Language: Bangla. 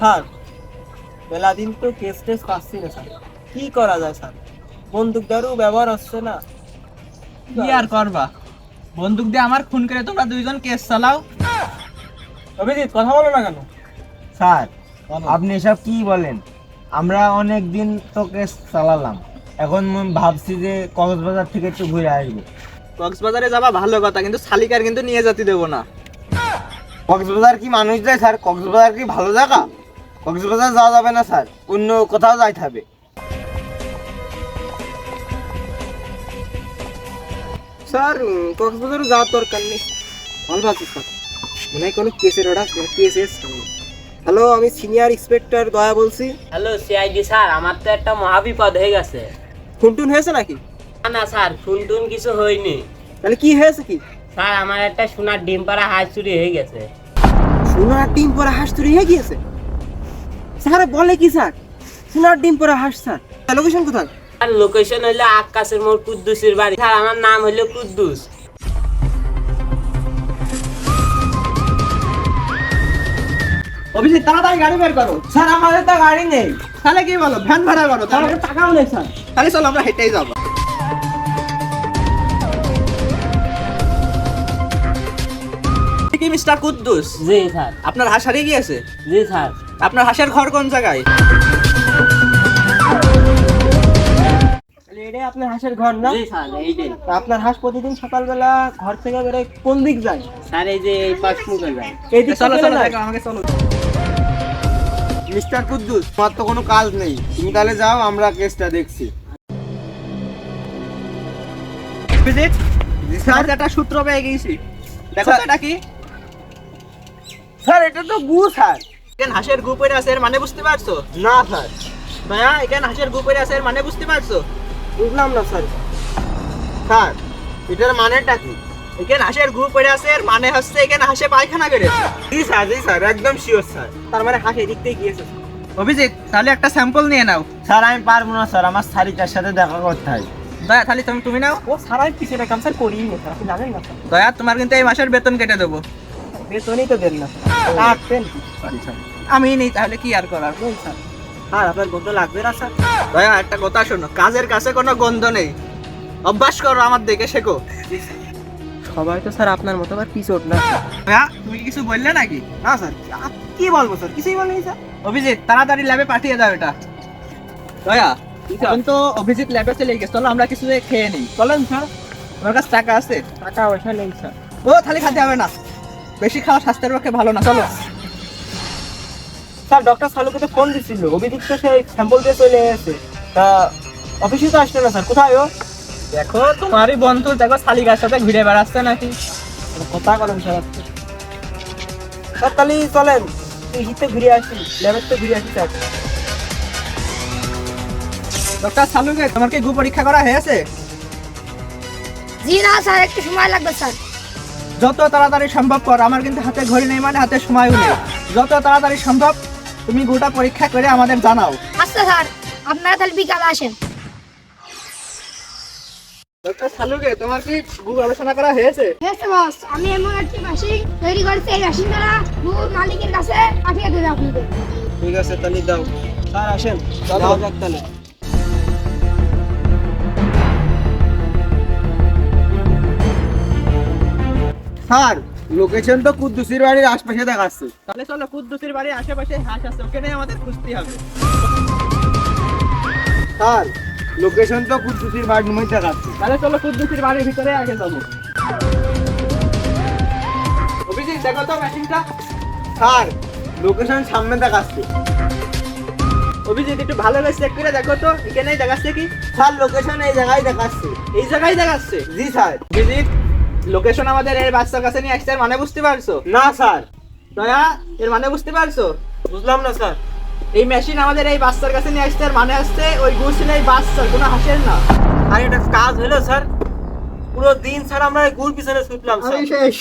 স্যার বেলা দিন তো কেস টেস পাচ্ছি না স্যার। কি করা যায় স্যার? বন্দুকদারও ব্যবহার হচ্ছে না। কি আর করবা? বন্দুক দিয়ে আমার খুন করে তোমরা দুইজন কেস চালাও। অভিজিৎ কথা বলো না কেন? স্যার আপনি এসব কি বলেন? আমরা অনেক দিন তো কেস চালালাম। এখন মন- ভাবছি যে কক্সবাজার থেকে একটু ঘুরে আসব। কক্সবাজারে যাবা ভালো কথা কিন্তু শালিকার কিন্তু নিয়ে যেতে দেবো না। কক্সবাজার কি মানুষ যায় স্যার? কক্সবাজার কি ভালো জায়গা? কক্সবাজার যাওয়া যাবে না স্যার। অন্য কোথাও যাইতে হবে। স্যার কক্সবাজারে যাওয়ার দরকার নেই। ভালো ভাবছি স্যার। মনে হয় কোনো কেসের অর্ডার কেস এসছে হ্যালো আমি সিনিয়র ইন্সপেক্টর দয়া বলছি। হ্যালো সিআইডি স্যার আমার তো একটা মহাবিপদ হয়ে গেছে। খুনটুন হয়েছে নাকি? না না স্যার ফোন টুন কিছু হয়নি। তাহলে কি হয়েছে কি? স্যার আমার একটা সোনার ডিম পাড়া হাঁস চুরি হয়ে গেছে। সোনার ডিম পরে হাঁস চুরি হয়ে গিয়েছে? স্যার বলে কি স্যার? সোনার ডিম পরে হাঁস স্যার। লোকেশন কোথায়? আর লোকেশন হলো আকাশের মোড় কুদ্দুসের বাড়ি। স্যার আমার নাম হলো কুদ্দুস। অভিজিৎ তাড়াতাড়ি গাড়ি বের করো। স্যার আমাদের তো গাড়ি নেই। তাহলে কি বলো? ভ্যান ভাড়া করো তাহলে টাকাও নেই স্যার। তাহলে চলো আমরা হেঁটেই যাব। কি মিস্টার কুদ্দুস? জি স্যার। আপনার হাঁস হারিয়ে গিয়েছে? জি স্যার। আপনার হাঁসের ঘর কোন জায়গায়? এটাই আপনার হাঁসের ঘর না? তা আপনার হাঁস প্রতিদিন সকালবেলা ঘর থেকে বেরোয় কোন দিক যায়? স্যার এই যে এই পাশ মুখে যায়। এই দিক চলো চলো দেখো, আমাকে চলো। মিস্টার কুদ্দুস তোমার তো কোনো কাজ নেই। তুমি তাহলে যাও আমরা কেসটা দেখছি। স্যার। একটা সূত্র পেয়ে গেছি। দেখো তো এটা কি? স্যার এটা তো গু স্যার। এখানে হাঁসের গু পড়ে আছে এর মানে বুঝতে পারছ? না স্যার। ভাইয়া এখানে হাঁসের গু পড়ে আছে এর মানে বুঝতে পারছ? বুঝলাম না স্যার। স্যার এটার মানেটা কি? এখানে হাঁসের গু পড়ে আছে এর মানে হচ্ছে এখানে হাঁসে পায়খানা করেছে জি স্যার জি স্যার একদম শিওর স্যার। তার মানে হাঁস এদিক থেকে গিয়েছে। অভিজিৎ তাহলে একটা স্যাম্পল নিয়ে নাও। স্যার আমি পারব না স্যার আমার শাড়িটার সাথে দেখা করতে হয়। দয়া তাহলে তুমি তুমি নাও। ও সারাই পিছনে কাম স্যার করিই না স্যার আপনি জানেন না দয়া তোমার কিন্তু এই মাসের বেতন কেটে দেবো। বেতনই তো দেন না। স্যার কাটবেন আমি নেই তাহলে কি আর করার? নেই স্যার। আর আপনার গন্ধ লাগবে না স্যার? দয়া একটা কথা শোনো। কাজের কাছে কোনো গন্ধ নেই। অভ্যাস করো আমার দেখে শেখো। সবাই তো স্যার আপনার মতো আবার পিছোট না। স্যার। তুমি কিছু বললে নাকি? না স্যার। কি বলব স্যার? কিছুই বলেনি স্যার। অভিজিৎ তাড়াতাড়ি ল্যাবে পাঠিয়ে দাও এটা। দয়া এখন তো অভিজিৎ ল্যাবে চলে গেছে চলো আমরা কিছু খেয়ে নিই। চলেন স্যার। তোমার কাছে টাকা আছে। টাকা পয়সা নেই স্যার। ও থালি খাতে হবে না। বেশি খাওয়া স্বাস্থ্যের পক্ষে ভালো না চলো। স্যার ডক্টর সালুকে তো ফোন দিছিল অভিজিৎ তো সেই স্যাম্পল দিয়ে চলে এসেছে। তা অফিসে তো আসছে না স্যার? কোথায় ও? দেখো তোমারই বন্ধু দেখো শালিকার সাথে ঘুরে বেড়াচ্ছে নাকি। কথা বলেন স্যার স্যার তাহলে চলেন। ইহিতে ঘুরে আসি ল্যাবের তো ঘুরে আসি স্যার। ডক্টর সালুকে তোমার কি গু পরীক্ষা করা হয়েছে জি না স্যার একটু সময় লাগবে স্যার। যত তাড়াতাড়ি সম্ভব কর আমার কিন্তু হাতে ঘড়ি নেই মানে হাতে সময়ও নেই। যত তাড়াতাড়ি সম্ভব তুমি গোটা পরীক্ষা করে আমাদের জানাও। আচ্ছা স্যার আপনারা তাহলে বিকালে আসেন। ডক্টর সালুকে তোমার কি গু গবেষণা করা হয়েছে? হ্যাঁ বস আমি এমন একটি মেশিন তৈরি করেছি এই মেশিন দ্বারা গুড় মালিকের কাছে পাঠিয়ে দেবে আপনাদের। ঠিক আছে তাহলে দাও। স্যার আসেন। যাক তাহলে স্যার লোকেশন তো কুদ্দুসির বাড়ির আশপাশে দেখাচ্ছে। তাহলে চলো কুদ্দুসির বাড়ির আশেপাশে হাঁস আছে ওখানে আমাদের খুঁজতে হবে। স্যার লোকেশন তো কুদ্দুসির বাড়ির মধ্যে দেখাচ্ছে। তাহলে চলো কুদ্দুসির বাড়ির ভিতরে আগে যাব। অভিজিৎ দেখো তো মেশিনটা স্যার লোকেশন সামনে দেখাচ্ছে। অভিজিৎ একটু ভালো করে চেক করে দেখো তো এখানেই দেখাচ্ছে কি? স্যার লোকেশন এই জায়গায় দেখাচ্ছে। এই জায়গায় দেখাচ্ছে? জি স্যার। অভিজিৎ লোকেশন আমাদের এর বাচ্চার কাছে নিয়ে আসছে মানে বুঝতে পারছ? না স্যার। দয়া এর মানে বুঝতে পারছ? বুঝলাম না স্যার। এই মেশিন আমাদের এই বাচ্চার কাছে নিয়ে আসছে মানে আসছে ওই গুড়ছিল এই বাচ্চার কোনো হাসেন না। আর এটা কাজ হলো স্যার। পুরো দিন স্যার আমরা এই গুড় পিছনে ছুটলাম স্যার। শেষ।